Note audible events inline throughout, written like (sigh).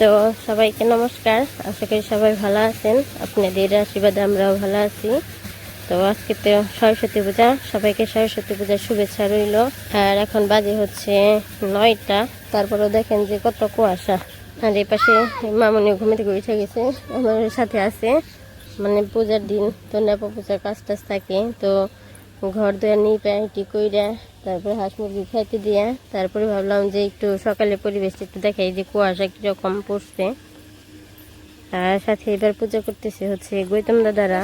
তো সবাইকে নমস্কার। আশা করি সবাই ভালো আছেন। আপনাদের আশীর্বাদে আমরাও ভালো আছি। তো আজকে তো সরস্বতী পূজা। সবাইকে সরস্বতী পূজার শুভেচ্ছা রইল। আর এখন বাজে হচ্ছে নয়টা। তারপরেও দেখেন যে কত কুয়াশা। আর এই পাশে মামনি ঘুমে থেকে উঠে গেছে। আমার সাথে আছে। মানে পূজার দিন, তো নেপা পূজার কাজ টাজ থাকে। তো ঘর দুয়ার নিয়ে প্যাঁটি কইরা তারপরে হাঁস মুরগি খাইতে দিয়া তারপরে ভাবলাম যে একটু সকালে পরিবেশটা একটু দেখাই যে কুয়াশা কীরকম পড়ছে। আর সাথে এবার পূজা করতেছে হচ্ছে গৌতম দাদারা।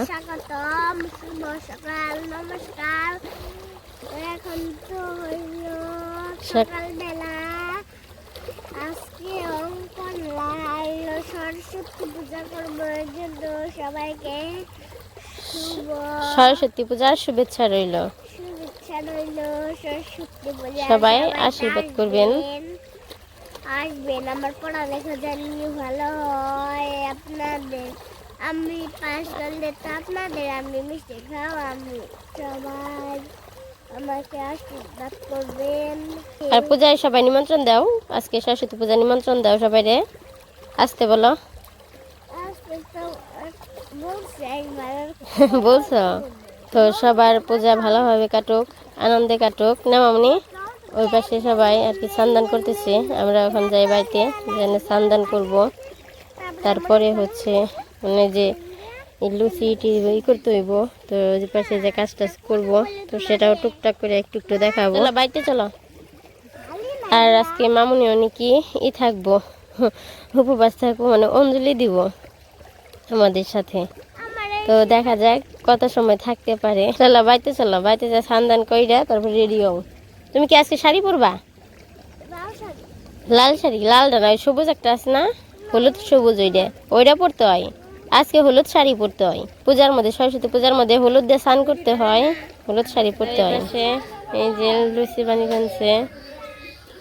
এখন তো হইল সকালবেলা। আজকে অঙ্কন লাইল সরস্বতী পূজা করব এর জন্য সবাইকে সরস্বতী পূজার শুভেচ্ছা রইল শুভেচ্ছা রইল সরস্বতী পূজা সবাই আশীর্বাদ করবেন। আসবেন। আমার পড়ালেখা জানি ভালো হয়। আপনাদের আমি পাস করলে তো আপনাদের আমি মিষ্টি খাও আমি সবাই আমাকে আশীর্বাদ করবেন। আর পূজায় সবাই নিমন্ত্রণ দাও। আজকে সরস্বতী পূজা নিমন্ত্রণ দাও সবাই রে। আসতে বলো। (laughs) বলছো? তো সবার পূজা ভালোভাবে কাটুক। আনন্দে কাটুক। না মামনি? ওই পাশে সবাই আর কি স্নান করতেছে। আমরা এখন যাই বাড়িতে যেন স্নান করব। তারপরে হচ্ছে মানে যে লুচি টি ই করতে হইব। তো ওই পাশে যে কাজ টাজ করব তো সেটাও টুকটাক করে একটু একটু দেখাবো। চলো বাড়িতে চলো। আর আজকে মামুনি অনেকই ই থাকব? (laughs) উপবাস থাকব মানে অঞ্জলি দিব আমাদের সাথে। তো দেখা যাক কত সময় থাকতে পারে। চলো বাড়িতে চলো বাড়িতে যা সান্দান কইরা তারপর রেডি হও তুমি কি আজকে শাড়ি পরবা? লাল শাড়ি। লালটা নয় সবুজ একটা আছে না? হলুদ সবুজ ওইটা। ওইটা পরতে হয়। আজকে হলুদ শাড়ি পরতে হয়। পূজার মধ্যে সরস্বতী পূজার মধ্যে হলুদ দিয়ে স্নান করতে হয়। হলুদ শাড়ি পরতে হয়। এই যে লুচি বানি বানছে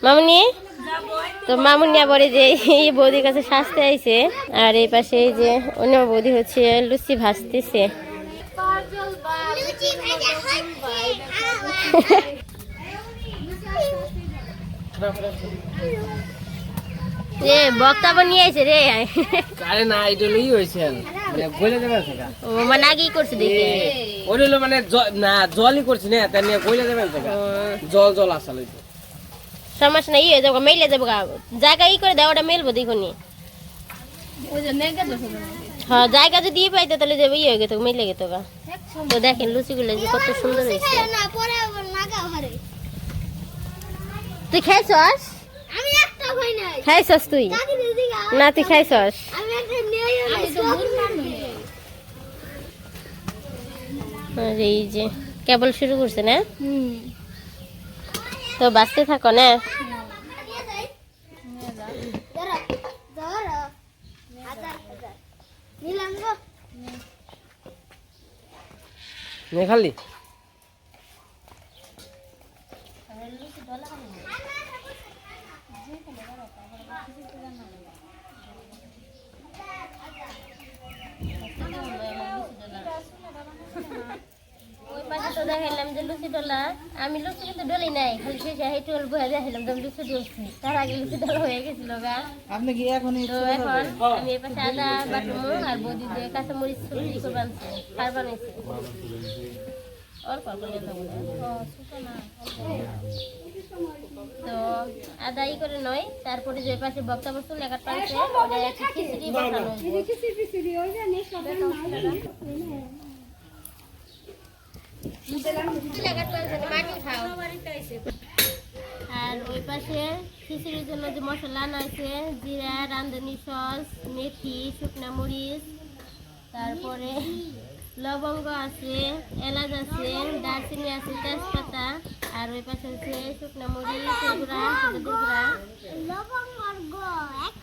মামনি? তো মামুনি আবার এই যে এই বৌদির কাছে সাজতে আইছে। আর এই পাশে এই যে অন্য বৌদি হচ্ছে লুচি ভাজতেছে। রে বক্তাব নিয়ে আইছে রে। আরে না এটা লই হয়েছেন মানে বলে সেটা? ও মানে আগেই করছে দেখে। মানে না জলই করছি না তাই নিয়ে বলে দেবেন সেটা? জল জল আসলে সমস্যা নাই ইয়ে যাব মেলে যাব জায়গা ই করে দেওয়াটা মেলবো দেখুনি হ্যাঁ জায়গা যদি ই পাইতো তাহলে যাব ইয়ে হয়ে গেতো মেলে গেত গা। তো দেখেন লুচিগুলো যে কত সুন্দর হয়েছে। তুই খাইছস? খাইছস তুই? না তুই খাইছস? এই যে কেবল শুরু করছে না? হুম। তো বাঁচতে থাকো না? খালি? পাশে তো যে লুচি ডলা আমি লুচি কিন্তু ডলি নাই খালি শেষে হেঁটে বয়ে দেখাইলাম যে লুচি ডলছি। তার আগে লুচি ডলা হয়ে গেছিল গা। আপনি কি এখন তো এখন আমি এই পাশে আদা বাটমু আর বৌদি দিয়ে কাঁচা মরিচ সবজি করে বানছে সার বানাইছে। অল্প অল্প না। তো আদা ই করে নয় তারপরে যে পাশে বক্তা বস্তু লেখার পাশে খিচুড়ি বসানো হইবো। লেখার পাশে মাটি খাও আর ওই পাশে খিচুড়ির জন্য যে মশলা আছে জিরা, রাঁধুনি সস, মেথি, শুকনা মরিচ, তারপরে লবঙ্গ আছে, এলাচ আছে, দারচিনি আছে, তেজপাতা, আর ওই পাশে হচ্ছে শুকনা মরিচ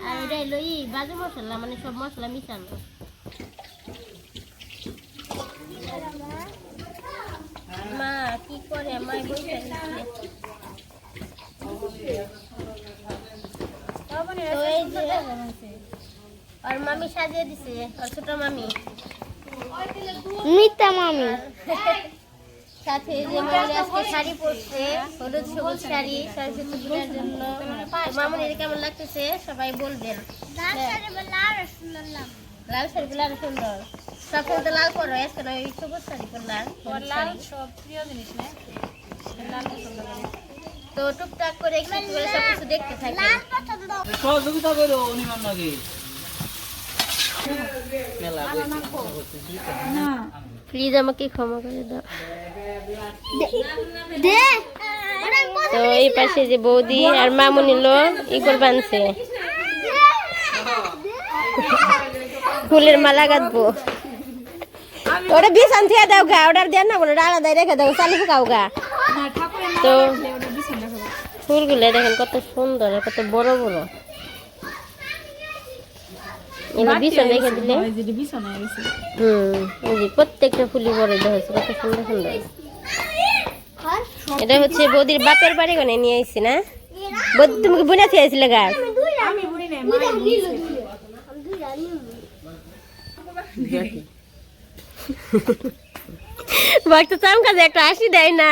আর ওটা হলো ই বাজু মশলা মানে সব মশলা মিশানো। মা কি করে? মা যে আর মামি সাজিয়ে দিছে আর ছোট মামি। মিতা মামি। সাথে যে মামনি আজকে শাড়ি পরছে হলুদ সবুজ শাড়ি সরস্বতী পূজার জন্য। মামনির কেমন লাগতেছে? সবাই বলবেন। লাল শাড়ি লাল রসগোল্লা লাল শাড়ি গুলো আরও সুন্দর। সবসময় তো লাল ওই সবুজ শাড়ি লাল সব প্রিয় জিনিস না? লাল পছন্দ করি। তো টুকটাক করে একটু করে সবকিছু দেখতে থাকি। লাল পছন্দ। সহযোগিতা করো অনিমান নাকি মেলা প্লিজ আমাকে ক্ষমা করে দাও। দে তো এই পাশে যে বৌদি আর মামুনি লো ইগল বানছে। ফুলের মালা গাঁথবো। ওটা বিছান থেকে দাও গা অর্ডার দেন না ওটা আলাদা রেখে দাও চালু ফুকাও গা। তো ফুলগুলো দেখেন কত সুন্দর কত বড় বড়। বিছান রেখে দিলে। হুম প্রত্যেকটা ফুলই বড় হয়েছে কত সুন্দর সুন্দর। এটা হচ্ছে বৌদির বাপের বাড়ি কোনে নিয়ে আইছি না? বৌদি তুমি কি বুনে থেকে আইছিলে গাছ আমি চাম কাজে একটা হাসি দেয় না।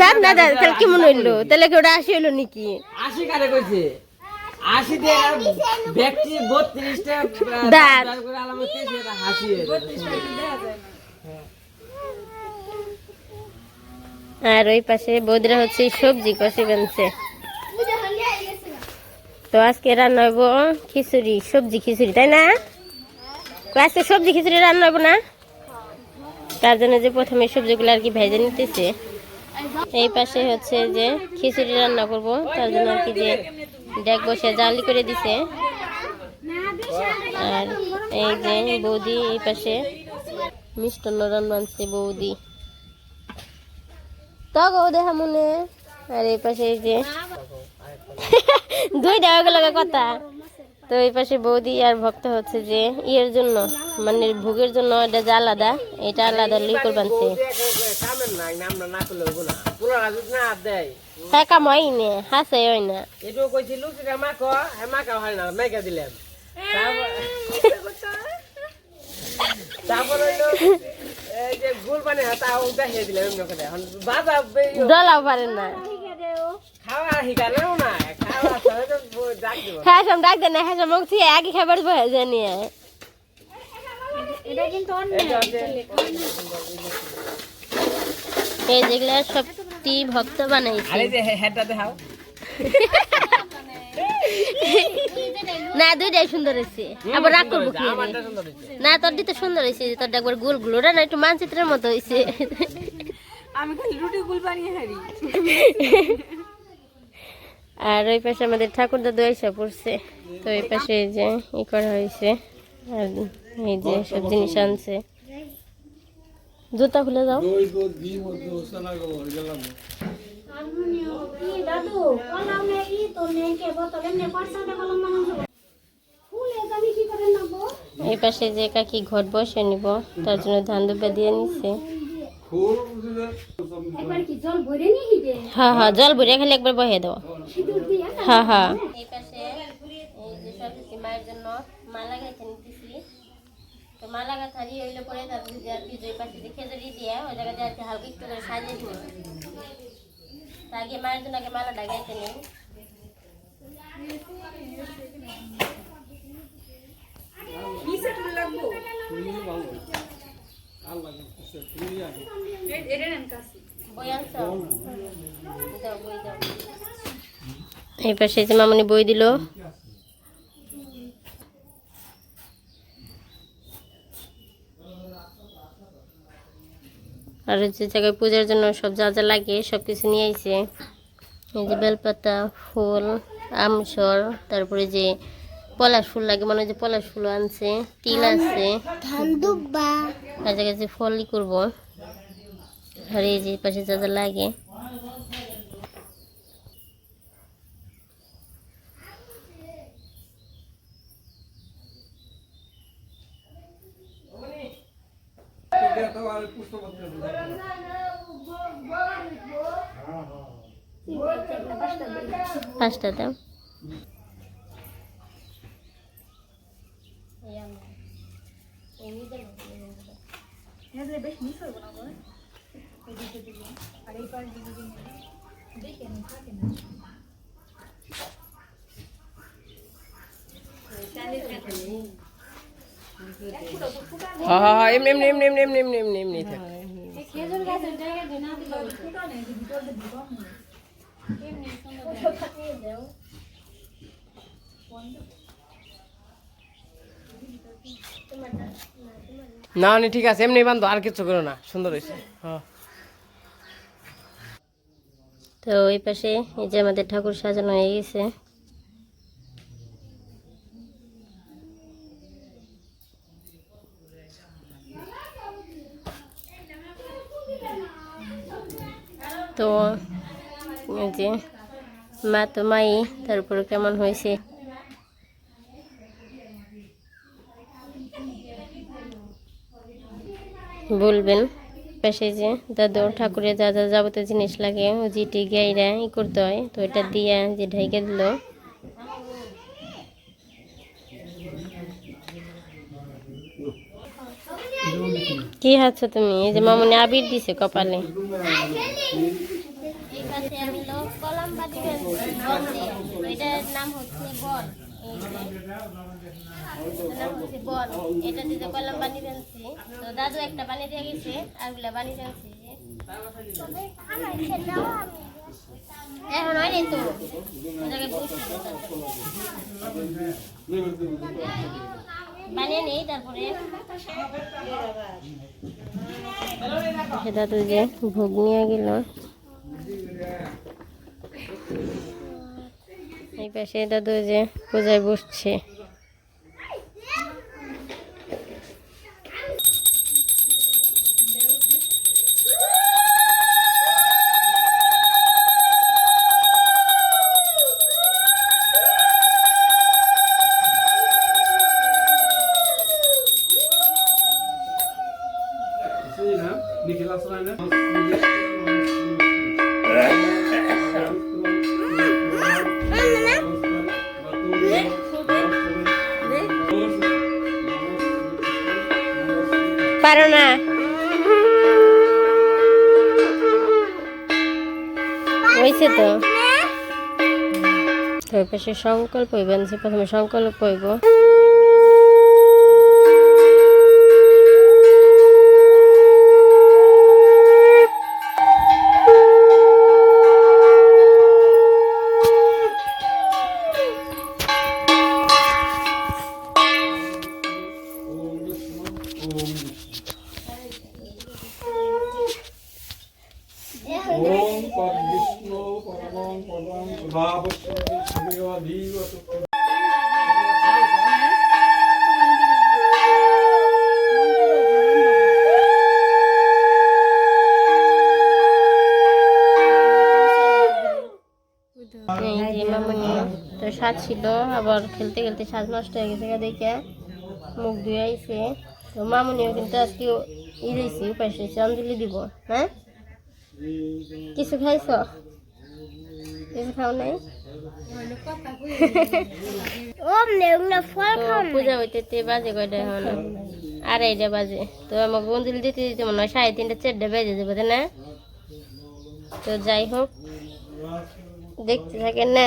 দাঁত দাঁত তাহলে কেমন হইল? তাহলে কি ওটা হাসি হইল নাকি? কারে। কইছে। আর ওই পাশে বৌদিরা হচ্ছে সবজি কষে বানছে গেছে তো আজকে রান্না হইব খিচুড়ি, সবজি খিচুড়ি, তাই না? আজকে সবজি খিচুড়ি রান্না হইব না? তার জন্য যে প্রথমে সবজিগুলো আর কি ভেজে নিতেছে। এই পাশে হচ্ছে যে খিচুড়ি রান্না করব, তার জন্য আর কি যে ডেক বসে জালি করে দিছে। আর এই যে বৌদি এই পাশে মিষ্টান্ন রান্না আনছে বৌদি। তো গো দেখা মনে, আর এই পাশে এই যে দুই দেওয়া গেল কথা। তো এই পাশে বৌদি আর ভক্ত হচ্ছে যে ইয়ের জন্য মানে ভোগের জন্য এটা যে আলাদা এটা আলাদা লিকুর বানছে। হ্যাঁ কাম হয় নে হাসে হয় হ্যাঁ হয় দিলাম তারপর- হইল এই যে গুল দিলাম বাবা পারে না। খাওয়া শিকালেও না খাওয়া সবাই তো ব- ডাক দিব হ্যাঁ সব ডাক দেন হ্যাঁ সব মুখ থেকে আগে খাবার বয়ে জানি এটা কিন্তু অন্য এটা এই যেগুলা সবটি ভক্ত বানাইছে। আরে যে হেডটা দেখাও। না দুইটাই সুন্দর হয়েছে। আবার রাগ করব কি? না তোর দিতে সুন্দর হয়েছে তোর একবার গোলগুলো ওটা না একটু মানচিত্রের মতো হয়েছে। আমি খালি রুটি গুল বানিয়ে হারি। আর ওই পাশে আমাদের ঠাকুর দাদু এসে পড়ছে। তো এই পাশে এই যে ই করা হয়েছে। আর এই যে সব জিনিস আনছে। জুতা খুলে যাও এই পাশে যে কাকি ঘর বসে নিব তার জন্য ধান দুপা দিয়ে ভরে হ্যাঁ হ্যাঁ জল ভরে খালি একবার বহে দাও। সিঁদুর দিয়ে হ্যাঁ হ্যাঁ। এই পাশে এই যে মায়ের জন্য মালা গাঁথা নিতেছি তো মালা গাঁথা দিয়ে হইলে পরে তারপরে যে আর কি যে পাশে যে খেজুরি দিয়ে ওই জায়গাতে আর কি হালকা একটু করে সাজিয়ে দিব। তা আগে মায়ের জন্য আগে মালাটা গাইতে নেই। বই আনছো? বই দাও। এই পাশে যে মামনি বই দিল। আর যে জায়গায় পূজার জন্য সব যা যা লাগে সব কিছু নিয়ে আইছে। এই যে বেলপাতা ফুল আমসর তারপরে যে পলাশ ফুল লাগে মনে হয় যে পলাশ ফুল আনছে তিল আছে। আর জায়গায় যে ফলই করব। আর এই যে পাশে যা যা লাগে পাঁচটা দাও এই আমরা- এই নিজের মতো। হেঁদে বেশ মিস হইব না বলে এদিকে দিল আর এই পাশ দিকে দিল দেখে নি থাকে না হ্যাঁ হ্যাঁ হ্যাঁ এমনি এমনি এমনি এমনি এমনি এমনি এমনি থাক না, নি, ঠিক আছে, এমনি বান্ধব, আর কিছু করো না, সুন্দর হয়েছে। হ্যাঁ। তো ওই পাশে, এই যে আমাদের ঠাকুর সাজানো হয়ে গেছে। তো যে, মা তো মাই, তারপরে কেমন হয়েছে? বলবেন, পাশে যে দাদু, ঠাকুরের যা যা যাবতীয় জিনিস লাগে ও জিটি গাইরা ই করতে হয়, তো এটা দিয়ে যে ঢেকে দিল। কি হাচ্ছ তুমি? এই যে মামনি আবির দিছে কপালে। এটার নাম হচ্ছে বল নাম হচ্ছে বল এটা দিতে কলম বানিয়ে ফেলছি তো দাদু একটা বানিয়ে দিয়ে গেছে, আরগুলা বানিয়ে ফেলছি এখন হয়নি তো? বানিয়ে নেই, তারপরে। দাদু যে ভোগ নিয়ে গেল। এই পাশে দাদু যে পূজায় বসছে। পারো না হয়েছে তো ওই পাশে সংকল্প হইবেন যে প্রথমে সংকল্প হইব। ছিল আবার খেলতে খেলতে সাজ নষ্ট হয়ে গেছে দেখে। মুখ ধুয়ে আইছে। তো মামনিও কিন্তু আজকে ই দিয়েছি উপায় হয়েছে অঞ্জলি দিব হ্যাঁ? কিছু খাইছ? কিছু খাও নাই? (laughs) পূজা হইতে বাজে কয়টা এখন আড়াইটা বাজে। তো আমাকে অঞ্জলি দিতে দিতে মনে হয় সাড়ে তিনটা চারটা বেজে যাবে তাই না? তো যাই হোক দেখতে থাকেন না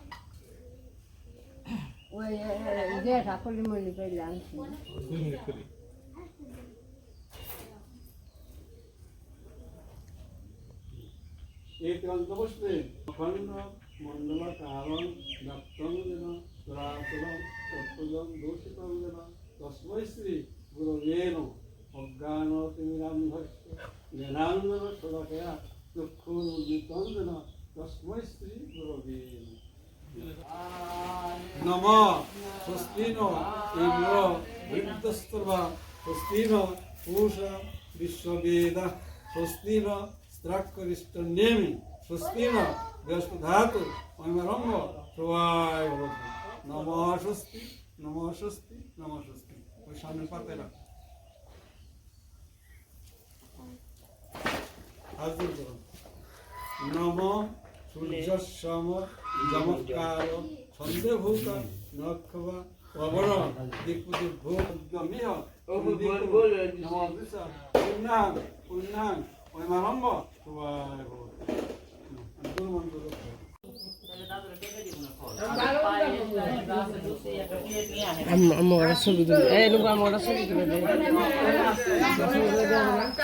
ওই যে ঢাকলি মল্লিক আনছি এই কল্পবস্তে অখণ্ড মণ্ডল কারণ দত্তং যেন চলাচলং তত্ত্বজন দূষিতং যেন তস্মৈ শ্রী গুরুদেব অজ্ঞান তিমিরান্ধস্য জ্ঞানাঞ্জন সদাকয়া চক্ষুর উন্নীতং যেন তস্মৈ শ্রী গুরুদেব নম স্বস্তিন ইন্দ্র বৃদ্ধস্তর্বা স্বস্তিন পূষা বিশ্ববেদ। স্বস্তিন স্ত্রাক্ষরিষ্ট নেমি স্বস্তিন বৃহস্পধাতু মহিমারম্ভ সবাই নম স্বস্তি নম স্বস্তি নম স্বস্তি। ওই সামনে পাতে রাখ। নম সূর্যসম চমৎকার সন্দেহভূত নক্ষব পবন দিকপুতি ভূমিহ নমস্কার পুণ্যাং পুণ্যাং মহিমারম্ভ সবাই ভবতু দুর্মন্ত্র ছবি তুলে এই লোক আমার ছবি তুলে আমাকে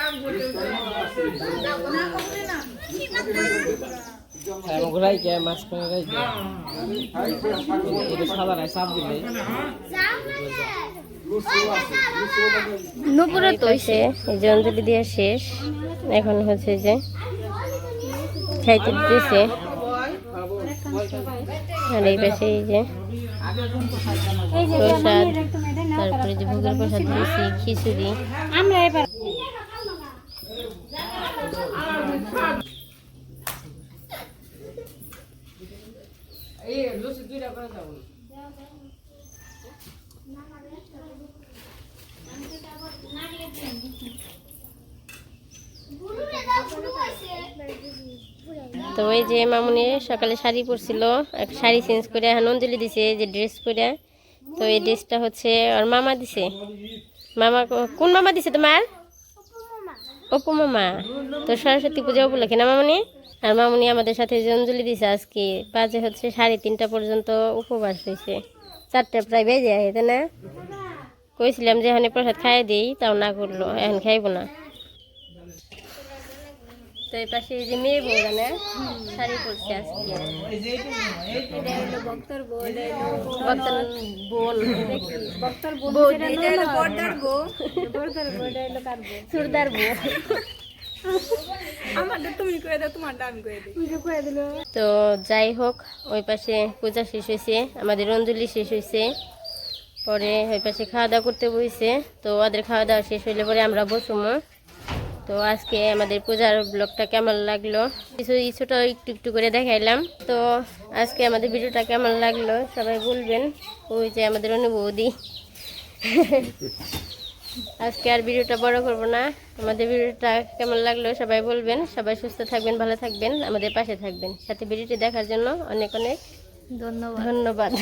রাইকে মাছ করে রাইকে এটা সাদা রাই সাপ দিলে। তো এই যে অঞ্জলি দেওয়া শেষ। এখন হচ্ছে যে খাইতে দিতেছে আর এই পাশে এই যে প্রসাদ তারপরে যে ভোগের প্রসাদ দিয়েছি খিচুড়ি। আমরা এবার এই লুচি দুইটা করে দাও তো ওই যে মামুনি সকালে শাড়ি পরছিল শাড়ি চেঞ্জ করে এখন অঞ্জলি দিছে, যে ড্রেস পরে তো এই ড্রেসটা হচ্ছে ওর মামা দিছে। মামা কোন মামা দিছে তোমার? অপু মামা। তো সরস্বতী পূজা উপলক্ষে না মামুনি? আর মামুনি আমাদের সাথে অঞ্জলি দিছে আজকে, বাজে হচ্ছে সাড়ে তিনটা পর্যন্ত উপবাস হয়েছে চারটা প্রায় বেজে আছে না? কইছিলাম যে এখানে প্রসাদ খাইয়ে দিই, তাও না করল, এখন খাইব না। তো এই পাশে এই যে মেয়ে বউ জানে শাড়ি পরছে আজকে। বক্তর বউ এটা হলো এটা হলো করে তো যাই হোক ওই পাশে পূজা শেষ হয়েছে আমাদের অঞ্জলি শেষ হয়েছে। পরে ওই পাশে খাওয়া দাওয়া করতে বসেছে তো ওদের খাওয়া দাওয়া শেষ হইলে পরে আমরা বসুমো তো আজকে আমাদের পূজার ব্লগটা কেমন লাগল? কিছু ছোটো একটু একটু করে দেখাইলাম। তো আজকে আমাদের ভিডিওটা কেমন লাগল? সবাই বলবেন। ওই যে আমাদের অনুভূতি। (laughs) আজকে আর ভিডিওটা বড় করব না। আমাদের ভিডিওটা কেমন লাগল সবাই বলবেন। সবাই সুস্থ থাকবেন ভালো থাকবেন আমাদের পাশে থাকবেন। সাথে ভিডিওটি দেখার জন্য অনেক অনেক ধন্যবাদ। ধন্যবাদ।